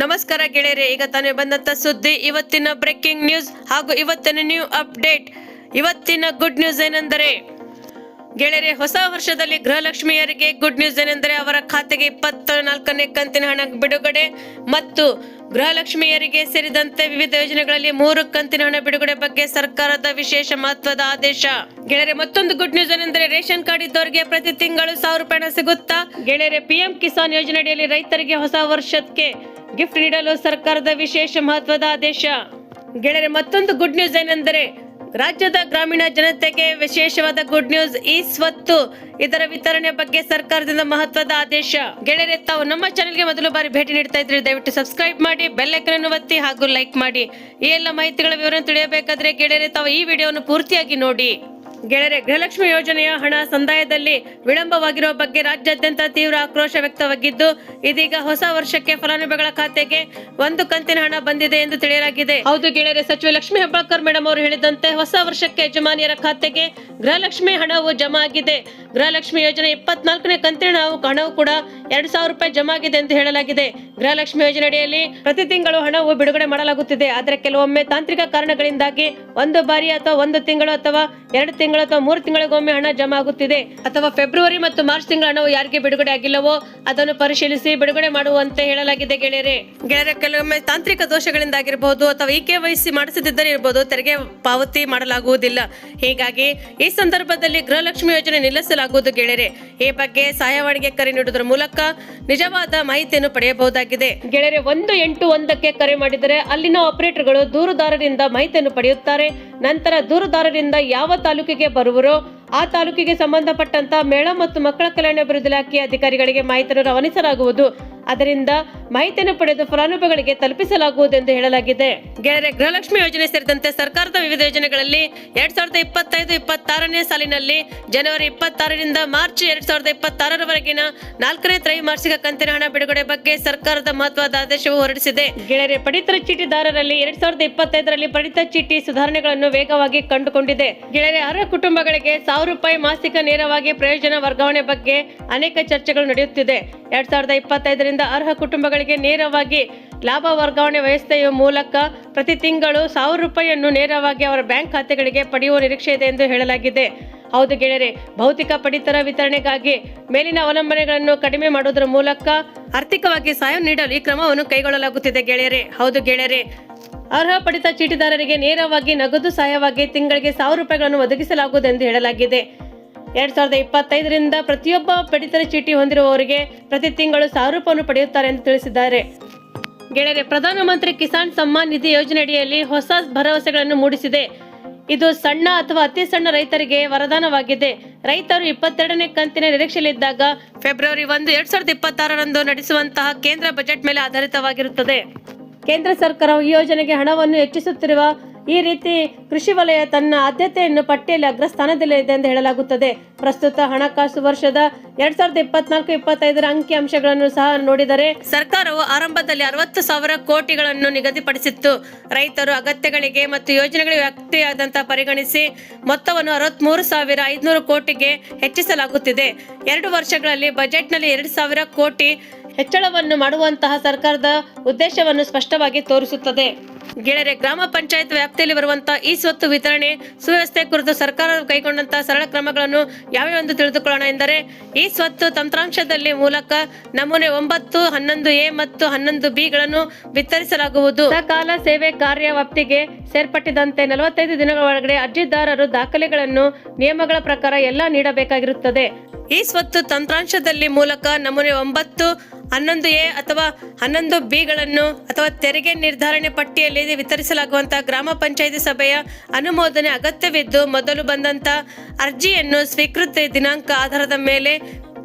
ನಮಸ್ಕಾರ ಗೆಳೆಯರೆ, ಈಗ ತಾನೇ ಬಂದಂತ ಸುದ್ದಿ, ಇವತ್ತಿನ ಬ್ರೇಕಿಂಗ್ ನ್ಯೂಸ್ ಹಾಗೂ ಇವತ್ತಿನ ನ್ಯೂ ಅಪ್ಡೇಟ್ ಇವತ್ತಿನ ಗುಡ್ ನ್ಯೂಸ್ ಏನೆಂದರೆ, ಗೆಳೆಯರೆ, ಹೊಸ ವರ್ಷದಲ್ಲಿ ಗೃಹಲಕ್ಷ್ಮಿಯರಿಗೆ ಗುಡ್ ನ್ಯೂಸ್ ಏನೆಂದರೆ, ಅವರ ಖಾತೆಗೆ ಇಪ್ಪತ್ತ ನಾಲ್ಕನೇ ಕಂತಿನ ಹಣ ಬಿಡುಗಡೆ ಮತ್ತು ಗೃಹಲಕ್ಷ್ಮಿಯರಿಗೆ ಸೇರಿದಂತೆ ವಿವಿಧ ಯೋಜನೆಗಳಲ್ಲಿ ಮೂರು ಕಂತಿನ ಹಣ ಬಿಡುಗಡೆ ಬಗ್ಗೆ ಸರ್ಕಾರದ ವಿಶೇಷ ಮಹತ್ವದ ಆದೇಶ. ಗೆಳೆಯರೆ, ಮತ್ತೊಂದು ಗುಡ್ ನ್ಯೂಸ್ ಏನೆಂದರೆ, ರೇಷನ್ ಕಾರ್ಡ್ ಇದ್ದವರಿಗೆ ಪ್ರತಿ ತಿಂಗಳು ಸಾವಿರ ರೂಪಾಯಿ ಸಿಗುತ್ತಾ? ಗೆಳೆಯರೆ ಪಿಎಂ ಕಿಸಾನ್ ಯೋಜನೆಯಡಿಯಲ್ಲಿ ರೈತರಿಗೆ ಹೊಸ ವರ್ಷಕ್ಕೆ ಗಿಫ್ಟ್ ನೀಡಲು ಸರ್ಕಾರದ ವಿಶೇಷ ಮಹತ್ವದ ಆದೇಶ. ಗೆಳೆಯರೆ, ಮತ್ತೊಂದು ಗುಡ್ ನ್ಯೂಸ್ ಏನೆಂದರೆ, ರಾಜ್ಯದ ಗ್ರಾಮೀಣ ಜನತೆಗೆ ವಿಶೇಷವಾದ ಗುಡ್ ನ್ಯೂಸ್ ಈ ಸ್ವತ್ತು ಇದರ ವಿತರಣೆ ಬಗ್ಗೆ ಸರ್ಕಾರದಿಂದ ಮಹತ್ವದ ಆದೇಶ. ಗೆಳೆಯರೆ, ತಾವು ನಮ್ಮ ಚಾನೆಲ್ಗೆ ಮೊದಲು ಬಾರಿ ಭೇಟಿ ನೀಡ್ತಾ ಇದ್ರೆ ದಯವಿಟ್ಟು ಸಬ್ಸ್ಕ್ರೈಬ್ ಮಾಡಿ ಬೆಲ್ಲೈಕನನ್ನು ಒತ್ತಿ ಹಾಗೂ ಲೈಕ್ ಮಾಡಿ. ಈ ಎಲ್ಲ ಮಾಹಿತಿಗಳ ವಿವರ ತಿಳಿಯಬೇಕಾದ್ರೆ ಗೆಳೆಯರೆ, ತಾವು ಈ ವಿಡಿಯೋವನ್ನು ಪೂರ್ತಿಯಾಗಿ ನೋಡಿ. ಗೆಳೆಯರೆ, ಗೃಹಲಕ್ಷ್ಮಿ ಯೋಜನೆಯ ಹಣ ಸಂದಾಯದಲ್ಲಿ ವಿಳಂಬವಾಗಿರುವ ಬಗ್ಗೆ ರಾಜ್ಯಾದ್ಯಂತ ತೀವ್ರ ಆಕ್ರೋಶ ವ್ಯಕ್ತವಾಗಿದ್ದು, ಇದೀಗ ಹೊಸ ವರ್ಷಕ್ಕೆ ಫಲಾನುಭವಿಗಳ ಖಾತೆಗೆ ಒಂದು ಕಂತಿನ ಹಣ ಬಂದಿದೆ ಎಂದು ತಿಳಿಯಲಾಗಿದೆ. ಹೌದು ಗೆಳೆಯರೆ, ಸಚಿವ ಲಕ್ಷ್ಮೀ ಹೆಬ್ಬಾಳ್ಕರ್ ಮೇಡಮ್ ಅವರು ಹೇಳಿದಂತೆ ಹೊಸ ವರ್ಷಕ್ಕೆ ಯಜಮಾನಿಯರ ಖಾತೆಗೆ ಗೃಹಲಕ್ಷ್ಮಿ ಹಣವು ಜಮಾ ಆಗಿದೆ. ಗೃಹಲಕ್ಷ್ಮಿ ಯೋಜನೆ ಇಪ್ಪತ್ನಾಲ್ಕನೇ ಕಂತಿನ ಹಣವು ಕೂಡ ಎರಡು ಸಾವಿರ ರೂಪಾಯಿ ಜಮಾ ಆಗಿದೆ ಎಂದು ಹೇಳಲಾಗಿದೆ. ಗೃಹಲಕ್ಷ್ಮಿ ಯೋಜನೆಯಡಿಯಲ್ಲಿ ಪ್ರತಿ ತಿಂಗಳು ಹಣವು ಬಿಡುಗಡೆ ಮಾಡಲಾಗುತ್ತಿದೆ. ಆದರೆ ಕೆಲವೊಮ್ಮೆ ತಾಂತ್ರಿಕ ಕಾರಣಗಳಿಂದಾಗಿ ಒಂದು ಬಾರಿ ಅಥವಾ ಒಂದು ತಿಂಗಳು ಅಥವಾ ಎರಡು ತಿಂಗಳು ಅಥವಾ ಮೂರು ತಿಂಗಳಿಗೊಮ್ಮೆ ಹಣ ಜಮಾ ಆಗುತ್ತಿದೆ. ಅಥವಾ ಫೆಬ್ರವರಿ ಮತ್ತು ಮಾರ್ಚ್ ತಿಂಗಳ ಹಣವು ಯಾರಿಗೆ ಬಿಡುಗಡೆ ಆಗಿಲ್ಲವೋ ಅದನ್ನು ಪರಿಶೀಲಿಸಿ ಬಿಡುಗಡೆ ಮಾಡುವಂತೆ ಹೇಳಲಾಗಿದೆ ಗೆಳೆಯರೆ. ಗೆಳೆಯರ, ಕೆಲವೊಮ್ಮೆ ತಾಂತ್ರಿಕ ದೋಷಗಳಿಂದಾಗಿರಬಹುದು ಅಥವಾ ಇ ಕೆ ವಹಿಸಿ ಮಾಡಿಸದಿದ್ದರೆ ಇರಬಹುದು ತೆರಿಗೆ ಪಾವತಿ ಮಾಡಲಾಗುವುದಿಲ್ಲ. ಹೀಗಾಗಿ ಈ ಸಂದರ್ಭದಲ್ಲಿ ಗೃಹಲಕ್ಷ್ಮಿ ಯೋಜನೆ ನಿಲ್ಲಿಸಲಾಗುವುದು ಗೆಳೆಯರೆ. ಈ ಬಗ್ಗೆ ಸಹಾಯವಾಣಿಗೆ ಕರೆ ನೀಡುವುದರ ಮೂಲಕ ನಿಜವಾದ ಮಾಹಿತಿಯನ್ನು ಪಡೆಯಬಹುದಾಗಿದೆ. ಗೆಳೆಯರೆ, ಒಂದು ಎಂಟು ಒಂದಕ್ಕೆ ಕರೆ ಮಾಡಿದರೆ ಅಲ್ಲಿನ ಆಪರೇಟರ್ಗಳು ದೂರುದಾರರಿಂದ ಮಾಹಿತಿಯನ್ನು ಪಡೆಯುತ್ತಾರೆ. ನಂತರ ದೂರುದಾರರಿಂದ ಯಾವ ತಾಲೂಕಿಗೆ ಬರುವರೋ ಆ ತಾಲೂಕಿಗೆ ಸಂಬಂಧಪಟ್ಟಂತ ಮೇಳ ಮತ್ತು ಮಕ್ಕಳ ಕಲ್ಯಾಣ ಅಭಿವೃದ್ಧಿ ಇಲಾಖೆಯ ಅಧಿಕಾರಿಗಳಿಗೆ ಮಾಹಿತಿಯನ್ನು ರವಾನಿಸಲಾಗುವುದು. ಅದರಿಂದ ಮಾಹಿತಿಯನ್ನು ಪಡೆದು ಫಲಾನುಭವಿಗಳಿಗೆ ತಲುಪಿಸಲಾಗುವುದು ಎಂದು ಹೇಳಲಾಗಿದೆ. ಗೆಳೆಯರೆ ಗೃಹಲಕ್ಷ್ಮಿ ಯೋಜನೆ ಸೇರಿದಂತೆ ಸರ್ಕಾರದ ವಿವಿಧ ಯೋಜನೆಗಳಲ್ಲಿ ಎರಡ್ ಸಾವಿರದ ಇಪ್ಪತ್ತೈದು ಇಪ್ಪತ್ತಾರನೇ ಸಾಲಿನಲ್ಲಿ ಜನವರಿ ಇಪ್ಪತ್ತಾರರಿಂದ ಮಾರ್ಚ್ ಎರಡ್ ಸಾವಿರದ ಇಪ್ಪತ್ತಾರರವರೆಗಿನ ನಾಲ್ಕನೇ ತ್ರೈಮಾಸಿಕ ಕಂತಿನ ಹಣ ಬಿಡುಗಡೆ ಬಗ್ಗೆ ಸರ್ಕಾರದ ಮಹತ್ವದ ಆದೇಶವು ಹೊರಡಿಸಿದೆ. ಗೆಳೆಯರೆ ಪಡಿತರ ಚೀಟಿದಾರರಲ್ಲಿ ಎರಡ್ ಸಾವಿರದ ಇಪ್ಪತ್ತೈದರಲ್ಲಿ ಪಡಿತರ ಚೀಟಿ ಸುಧಾರಣೆಗಳನ್ನು ವೇಗವಾಗಿ ಕಂಡುಕೊಂಡಿದೆ. ಗೆಳೆಯರೆ ಅರ್ಹ ಕುಟುಂಬಗಳಿಗೆ ಸಾವಿರ ರೂಪಾಯಿ ಮಾಸಿಕ ನೇರವಾಗಿ ಪ್ರಯೋಜನ ವರ್ಗಾವಣೆ ಬಗ್ಗೆ ಅನೇಕ ಚರ್ಚೆಗಳು ನಡೆಯುತ್ತಿದೆ. ಎರಡ್ ಸಾವಿರದ ಇಪ್ಪತ್ತೈದರಿಂದ ಅರ್ಹ ಕುಟುಂಬಗಳಿಗೆ ನೇರವಾಗಿ ಲಾಭ ವರ್ಗಾವಣೆ ವ್ಯವಸ್ಥೆಯ ಮೂಲಕ ಪ್ರತಿ ತಿಂಗಳು ಸಾವಿರ ರೂಪಾಯಿಯನ್ನು ನೇರವಾಗಿ ಅವರ ಬ್ಯಾಂಕ್ ಖಾತೆಗಳಿಗೆ ಪಡೆಯುವ ನಿರೀಕ್ಷೆ ಇದೆ ಎಂದು ಹೇಳಲಾಗಿದೆ. ಹೌದು ಗೆಳೆಯರೆ, ಭೌತಿಕ ಪಡಿತರ ವಿತರಣೆಗಾಗಿ ಮೇಲಿನ ಅವಲಂಬನೆಗಳನ್ನು ಕಡಿಮೆ ಮಾಡುವುದರ ಮೂಲಕ ಆರ್ಥಿಕವಾಗಿ ಸಹಾಯ ನೀಡಲು ಈ ಕ್ರಮವನ್ನು ಕೈಗೊಳ್ಳಲಾಗುತ್ತಿದೆ ಗೆಳೆಯರೆ. ಹೌದು ಗೆಳೆಯರೆ, ಅರ್ಹ ಪಡಿತ ಚೀಟಿದಾರರಿಗೆ ನೇರವಾಗಿ ನಗದು ಸಹಾಯವಾಗಿ ತಿಂಗಳಿಗೆ ಸಾವಿರ ರೂಪಾಯಿಗಳನ್ನು ಒದಗಿಸಲಾಗುವುದು ಎಂದು ಹೇಳಲಾಗಿದೆ. ಎರಡ್ ಸಾವಿರದ ಇಪ್ಪತ್ತೈದರಿಂದ ಪ್ರತಿಯೊಬ್ಬ ಪಡಿತರ ಚೀಟಿ ಹೊಂದಿರುವವರಿಗೆ ಪ್ರತಿ ತಿಂಗಳು ಸಾವಿರ ರೂಪಾಯಿ ಪಡೆಯುತ್ತಾರೆ ಎಂದು ತಿಳಿಸಿದ್ದಾರೆ. ಗೆಳೆಯರೆ ಪ್ರಧಾನಮಂತ್ರಿ ಕಿಸಾನ್ ಸಮ್ಮಾನ್ ನಿಧಿ ಯೋಜನೆಯಡಿಯಲ್ಲಿ ಹೊಸ ಭರವಸೆಗಳನ್ನು ಮೂಡಿಸಿದೆ. ಇದು ಸಣ್ಣ ಅಥವಾ ಅತಿ ಸಣ್ಣ ರೈತರಿಗೆ ವರದಾನವಾಗಿದೆ. ರೈತರು ಇಪ್ಪತ್ತೆರಡನೇ ಕಂತಿನ ನಿರೀಕ್ಷೆಯಲ್ಲಿದ್ದಾಗ ಫೆಬ್ರವರಿ ಒಂದು, ಎರಡ್ ಸಾವಿರದ ಇಪ್ಪತ್ತಾರರಂದು ನಡೆಸುವಂತಹ ಕೇಂದ್ರ ಬಜೆಟ್ ಮೇಲೆ ಆಧಾರಿತವಾಗಿರುತ್ತದೆ. ಕೇಂದ್ರ ಸರ್ಕಾರವು ಈ ಯೋಜನೆಗೆ ಹಣವನ್ನು ಹೆಚ್ಚಿಸುತ್ತಿರುವ ಈ ರೀತಿ ಕೃಷಿ ವಲಯ ತನ್ನ ಆದ್ಯತೆಯನ್ನು ಪಟ್ಟಿಯಲ್ಲಿ ಅಗ್ರಸ್ಥಾನದಲ್ಲಿದೆ ಎಂದು ಹೇಳಲಾಗುತ್ತದೆ. ಪ್ರಸ್ತುತ ಹಣಕಾಸು ವರ್ಷದ ಎರಡ್ ಸಾವಿರದ ಇಪ್ಪತ್ನಾಲ್ಕು ಇಪ್ಪತ್ತೈದರ ಅಂಕಿ ಅಂಶಗಳನ್ನು ಸಹ ನೋಡಿದರೆ ಸರ್ಕಾರವು ಆರಂಭದಲ್ಲಿ ಅರವತ್ತು ಸಾವಿರ ಕೋಟಿಗಳನ್ನು ನಿಗದಿಪಡಿಸಿತ್ತು. ರೈತರು ಅಗತ್ಯಗಳಿಗೆ ಮತ್ತು ಯೋಜನೆಗಳಿಗೆ ವ್ಯಕ್ತಿಯಾದಂತಹ ಪರಿಗಣಿಸಿ ಮೊತ್ತವನ್ನು ಅರವತ್ಮೂರು ಸಾವಿರ ಐದುನೂರು ಕೋಟಿಗೆ ಹೆಚ್ಚಿಸಲಾಗುತ್ತಿದೆ. ಎರಡು ವರ್ಷಗಳಲ್ಲಿ ಬಜೆಟ್ನಲ್ಲಿ ಎರಡು ಸಾವಿರ ಕೋಟಿ ಹೆಚ್ಚಳವನ್ನು ಮಾಡುವಂತಹ ಸರ್ಕಾರದ ಉದ್ದೇಶವನ್ನು ಸ್ಪಷ್ಟವಾಗಿ ತೋರಿಸುತ್ತದೆ. ಗೆಳೆಯರೆ, ಗ್ರಾಮ ಪಂಚಾಯತ್ ವ್ಯಾಪ್ತಿಯಲ್ಲಿ ಬರುವಂತಹ ಈ ಸ್ವತ್ತು ವಿತರಣೆ ಸುವ್ಯವಸ್ಥೆ ಕುರಿತು ಸರ್ಕಾರ ಕೈಗೊಂಡಂತಹ ಸರಳ ಕ್ರಮಗಳನ್ನು ಯಾವ್ಯಾವೆಂದು ತಿಳಿದುಕೊಳ್ಳೋಣ ಎಂದರೆ, ಈ ಸ್ವತ್ತು ತಂತ್ರಾಂಶದಲ್ಲಿ ಮೂಲಕ ನಮೂನೆ ಒಂಬತ್ತು, ಹನ್ನೊಂದು ಎ ಮತ್ತು ಹನ್ನೊಂದು ಬಿ ಗಳನ್ನು ವಿತರಿಸಲಾಗುವುದು. ಕಾಲ ಸೇವೆ ಕಾರ್ಯ ವ್ಯಾಪ್ತಿಗೆ ಸೇರ್ಪಟ್ಟಿದಂತೆ ನಲವತ್ತೈದು ದಿನಗಳ ಒಳಗಡೆ ಅರ್ಜಿದಾರರು ದಾಖಲೆಗಳನ್ನು ನಿಯಮಗಳ ಪ್ರಕಾರ ಎಲ್ಲ ನೀಡಬೇಕಾಗಿರುತ್ತದೆ. ಈ ಸ್ವತ್ತು ತಂತ್ರಾಂಶದಲ್ಲಿ ಮೂಲಕ ನಮೂನೆ ಒಂಬತ್ತು ಹನ್ನೊಂದು ಎ ಅಥವಾ ಹನ್ನೊಂದು ಬಿಗಳನ್ನು ಅಥವಾ ತೆರಿಗೆ ನಿರ್ಧಾರಣೆ ಪಟ್ಟಿಯಲ್ಲಿ ವಿತರಿಸಲಾಗುವಂತಹ ಗ್ರಾಮ ಪಂಚಾಯಿತಿ ಸಭೆಯ ಅನುಮೋದನೆ ಅಗತ್ಯವಿದ್ದು ಮೊದಲು ಬಂದಂತ ಅರ್ಜಿಯನ್ನು ಸ್ವೀಕೃತಿ ದಿನಾಂಕ ಆಧಾರದ ಮೇಲೆ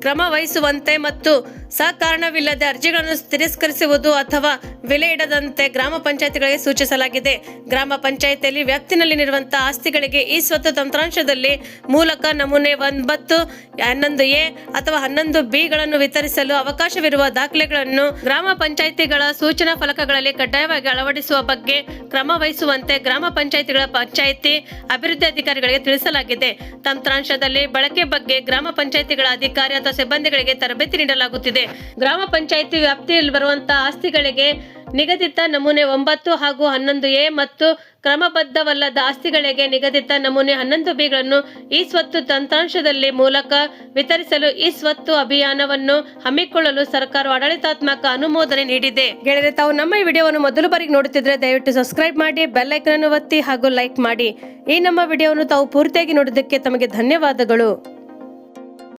ಕ್ರಮ ವಹಿಸುವಂತೆ ಮತ್ತು ಸಕಾರಣವಿಲ್ಲದೆ ಅರ್ಜಿಗಳನ್ನು ತಿರಸ್ಕರಿಸುವುದು ಅಥವಾ ಬೆಲೆ ಇಡದಂತೆ ಗ್ರಾಮ ಪಂಚಾಯತಿಗಳಿಗೆ ಸೂಚಿಸಲಾಗಿದೆ. ಗ್ರಾಮ ಪಂಚಾಯತಿಯಲ್ಲಿ ವ್ಯಾಪ್ತಿನಲ್ಲಿರುವಂತಹ ಆಸ್ತಿಗಳಿಗೆ ಈ ಸ್ವತ್ತು ತಂತ್ರಾಂಶದಲ್ಲಿ ಮೂಲಕ ನಮೂನೆ ಒಂಬತ್ತು, ಹನ್ನೊಂದು ಎ ಅಥವಾ ಹನ್ನೊಂದು ಬಿಗಳನ್ನು ವಿತರಿಸಲು ಅವಕಾಶವಿರುವ ದಾಖಲೆಗಳನ್ನು ಗ್ರಾಮ ಪಂಚಾಯಿತಿಗಳ ಸೂಚನಾ ಫಲಕಗಳಲ್ಲಿ ಕಡ್ಡಾಯವಾಗಿ ಅಳವಡಿಸುವ ಬಗ್ಗೆ ಕ್ರಮ ವಹಿಸುವಂತೆ ಗ್ರಾಮ ಪಂಚಾಯಿತಿಗಳ ಪಂಚಾಯಿತಿ ಅಭಿವೃದ್ಧಿ ಅಧಿಕಾರಿಗಳಿಗೆ ತಿಳಿಸಲಾಗಿದೆ. ತಂತ್ರಾಂಶದಲ್ಲಿ ಬಳಕೆ ಬಗ್ಗೆ ಗ್ರಾಮ ಪಂಚಾಯಿತಿಗಳ ಅಧಿಕಾರಿ ಅಥವಾ ಸಿಬ್ಬಂದಿಗಳಿಗೆ ತರಬೇತಿ ನೀಡಲಾಗುತ್ತಿದೆ. ಗ್ರಾಮ ಪಂಚಾಯಿತಿ ವ್ಯಾಪ್ತಿಯಲ್ಲಿ ಬರುವಂತಹ ಆಸ್ತಿಗಳಿಗೆ ನಿಗದಿತ ನಮೂನೆ ಒಂಬತ್ತು ಹಾಗೂ ಹನ್ನೊಂದು ಎ ಮತ್ತು ಕ್ರಮಬದ್ಧವಲ್ಲದ ಆಸ್ತಿಗಳಿಗೆ ನಿಗದಿತ ನಮೂನೆ ಹನ್ನೊಂದು ಬಿಗಳನ್ನು ಈ ಸ್ವತ್ತು ತಂತ್ರಾಂಶದಲ್ಲಿ ಮೂಲಕ ವಿತರಿಸಲು ಈ ಸ್ವತ್ತು ಅಭಿಯಾನವನ್ನು ಹಮ್ಮಿಕೊಳ್ಳಲು ಸರ್ಕಾರ ಆಡಳಿತಾತ್ಮಕ ಅನುಮೋದನೆ ನೀಡಿದೆ. ಗೆಳೆಯರೆ, ತಾವು ನಮ್ಮ ಈ ವಿಡಿಯೋವನ್ನು ಮೊದಲು ಬಾರಿಗೆ ನೋಡುತ್ತಿದ್ರೆ ದಯವಿಟ್ಟು ಸಬ್ಸ್ಕ್ರೈಬ್ ಮಾಡಿ, ಬೆಲ್ ಐಕನ್ ಒತ್ತಿ ಹಾಗೂ ಲೈಕ್ ಮಾಡಿ. ಈ ನಮ್ಮ ವಿಡಿಯೋವನ್ನು ತಾವು ಪೂರ್ತಿಯಾಗಿ ನೋಡಿದ್ದಕ್ಕೆ ತಮಗೆ ಧನ್ಯವಾದಗಳು.